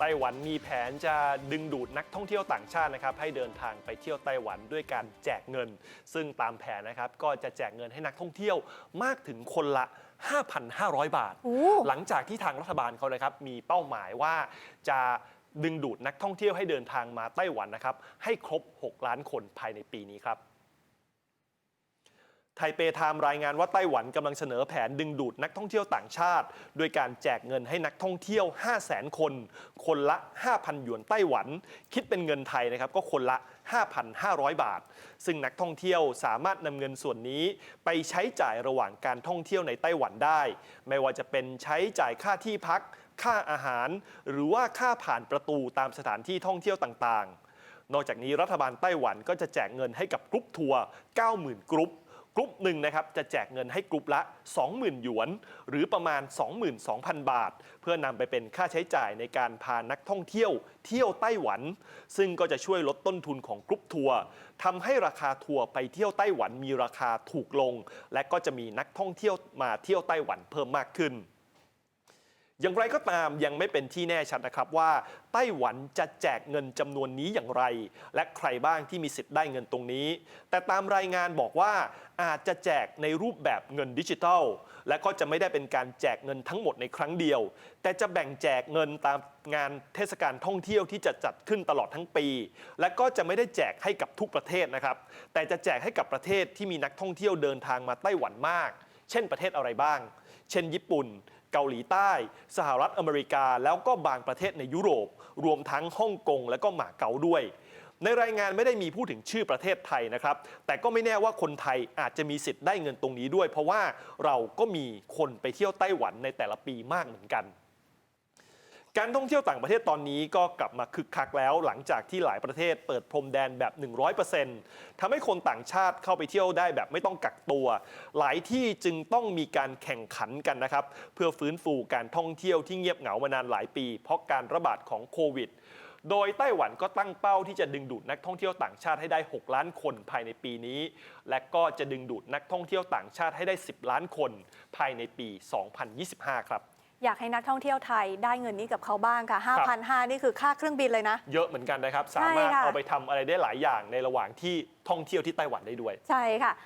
ไต้หวันมีแผนจะดึงดูดนักท่องเที่ยวต่างชาตินะครับให้เดินทางไปเที่ยวไต้หวันด้วยการแจกเงิน ซึ่งตามแผนนะครับก็จะแจกเงินให้นักท่องเที่ยวมากถึงคนละ 5,500 บาทโอ้หลังจากที่ทางรัฐบาลเขานะครับมีเป้าหมายว่าจะดึงดูดนักท่องเที่ยวให้เดินทางมาไต้หวันนะครับให้ครบ 6 ล้านคนภายในปีนี้ครับ ไทเปไทม์รายงานว่าไต้หวันกำลังเสนอแผนดึงดูดนักท่องเที่ยวต่างชาติ โดยการแจกเงินให้นักท่องเที่ยว 5 0 0 0 0 0 คน คนละ 5,000 หยวนไต้หวัน คิดเป็นเงินไทยนะครับก็คนละ 5,500 บาท ซึ่งนักท่องเที่ยวสามารถนำเงินส่วนนี้ ไปใช้จ่ายระหว่างการท่องเที่ยวในไต้หวันได้ ไม่ว่าจะเป็นใช้จ่ายค่าที่พัก ค่าอาหาร หรือว่าค่าผ่านประตูตามสถานที่ท่องเที่ยวต่างๆ นอกจากนี้รัฐบาลไต้หวันก็จะแจกเงินให้กับกรุ๊ปทัวร์ 90,000 กรุ๊ป กรุ๊ปหนึ่งนะครับจะแจกเงินให้กรุ๊ปละ 20,000 หยวน หรือประมาณ 22,000 บาท เพื่อนำไปเป็นค่าใช้จ่ายในการพานักท่องเที่ยว เที่ยวไต้หวัน ซึ่งก็จะช่วยลดต้นทุนของกรุ๊ปทัวร์ทำให้ราคาทัวร์ไปเที่ยวไต้หวันมีราคาถูกลง และก็จะมีนักท่องเที่ยวมาเที่ยวไต้หวันเพิ่มมากขึ้น อย่างไรก็ตามยังไม่เป็นที่แน่ชัดนะครับว่า ไต้หวันจะแจกเงินจำนวนนี้อย่างไร และใครบ้างที่มีสิทธิ์ได้เงินตรงนี้ แต่ตามรายงานบอกว่าอาจจะแจกในรูปแบบเงินดิจิทัล และก็จะไม่ได้เป็นการแจกเงินทั้งหมดในครั้งเดียว แต่จะแบ่งแจกเงินตามงานเทศกาลท่องเที่ยวที่จะจัดขึ้นตลอดทั้งปี และก็จะไม่ได้แจกให้กับทุกประเทศนะครับ แต่จะแจกให้กับประเทศที่มีนักท่องเที่ยวเดินทางมาไต้หวันมาก เช่นประเทศอะไรบ้าง เช่น ญี่ปุ่น เกาหลีใต้ สหรัฐอเมริกา แล้วก็บางประเทศในยุโรป รวมทั้งฮ่องกงและก็หมาเก๊าด้วย ในรายงานไม่ได้มีพูดถึงชื่อประเทศไทยนะครับ แต่ก็ไม่แน่ว่าคนไทยอาจจะมีสิทธิ์ได้เงินตรงนี้ด้วย เพราะว่าเราก็มีคนไปเที่ยวไต้หวันในแต่ละปีมากเหมือนกัน การท่องเที่ยวต่างประเทศตอนนี้ก็กลับมาคึกคักแล้วหลังจากที่หลายประเทศเปิดพรมแดนแบบ 100%ทำให้คนต่างชาติเข้าไปเที่ยวได้แบบไม่ต้องกักตัว หลายที่จึงต้องมีการแข่งขันกันนะครับ เพื่อฟื้นฟูการท่องเที่ยวที่เงียบเหงามานานหลายปี เพราะการระบาดของโควิด โดยไต้หวันก็ตั้งเป้าที่จะดึงดูดนักท่องเที่ยวต่างชาติให้ได้ 6 ล้านคนภายในปีนี้ และก็จะดึงดูดนักท่องเที่ยวต่างชาติให้ได้ 10 ล้านคนภายในปี 2025 ครับ อยากให้นักท่องเที่ยวไทยได้เงินนี้กับเขาบ้างค่ะ 5,500 นี่คือค่าเครื่องบินเลยนะ เยอะเหมือนกันนะครับใช่สามารถค่ะเอาไปทำอะไรได้หลายอย่างในระหว่างที่ท่องเที่ยวที่ไต้หวันได้ด้วย ใช่ค่ะ